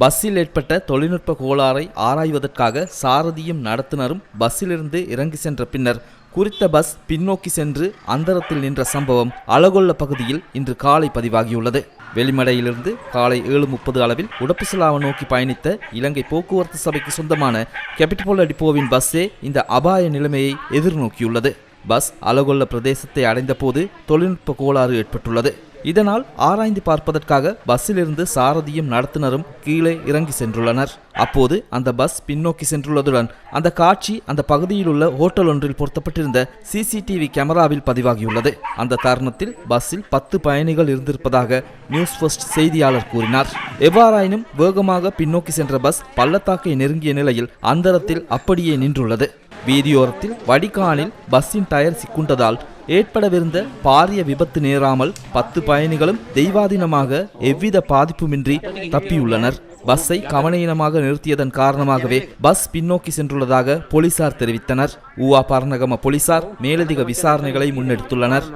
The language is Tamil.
பஸ்ஸில் ஏற்பட்ட தொழில்நுட்ப கோளாறை ஆராய்வதற்காக சாரதியும் நடத்துனரும் பஸ்ஸிலிருந்து இறங்கி சென்ற பின்னர் குறித்த பஸ் பின்னோக்கி சென்று அந்தரத்தில் நின்ற சம்பவம் அலகொல்ல பகுதியில் இன்று காலை பதிவாகியுள்ளது. வெளிமடையிலிருந்து காலை ஏழு முப்பது அளவில் உடப்புசலாவை நோக்கி பயணித்த இலங்கை போக்குவரத்து சபைக்கு சொந்தமான கெபிட்போல் அடிப்போவின் பஸ்ஸே இந்த அபாய நிலைமையை எதிர்நோக்கியுள்ளது. பஸ் அலகொல்ல பிரதேசத்தை அடைந்தபோது தொழில்நுட்ப கோளாறு ஏற்பட்டுள்ளது. இதனால் ஆராய்ந்து பார்ப்பதற்காக பஸ்ஸிலிருந்து சாரதியும் நடத்துனரும் கீழே இறங்கி சென்றுள்ளனர். அப்போது அந்த பஸ் பின்னோக்கி சென்றுள்ளதுடன் அந்த காட்சி அந்த பகுதியில் உள்ள ஹோட்டல் ஒன்றில் பொருத்தப்பட்டிருந்த சிசிடிவி கேமராவில் பதிவாகியுள்ளது. அந்த தருணத்தில் பஸ்ஸில் பத்து பயணிகள் இருந்திருப்பதாக நியூஸ் ஃபர்ஸ்ட் செய்தியாளர் கூறினார். எவ்வாறாயினும் வேகமாக பின்னோக்கி சென்ற பஸ் பள்ளத்தாக்கை நெருங்கிய நிலையில் அந்தரத்தில் அப்படியே நின்றுள்ளது. வீதியோரத்தில் வடிகானில் பஸ்ஸின் டயர் சிக்குண்டதால் ஏற்படவிருந்த பாரிய விபத்து நேராமல் பத்து பயணிகளும் தெய்வாதீனமாக எவ்வித பாதிப்புமின்றி தப்பியுள்ளனர். பஸ்ஸை கவனயீனமாக நிறுத்தியதன் காரணமாகவே பஸ் பின்னோக்கி சென்றுள்ளதாக போலீசார் தெரிவித்தனர். ஊவா பரநகம போலீசார் மேலதிக விசாரணைகளை முன்னெடுத்துள்ளனர்.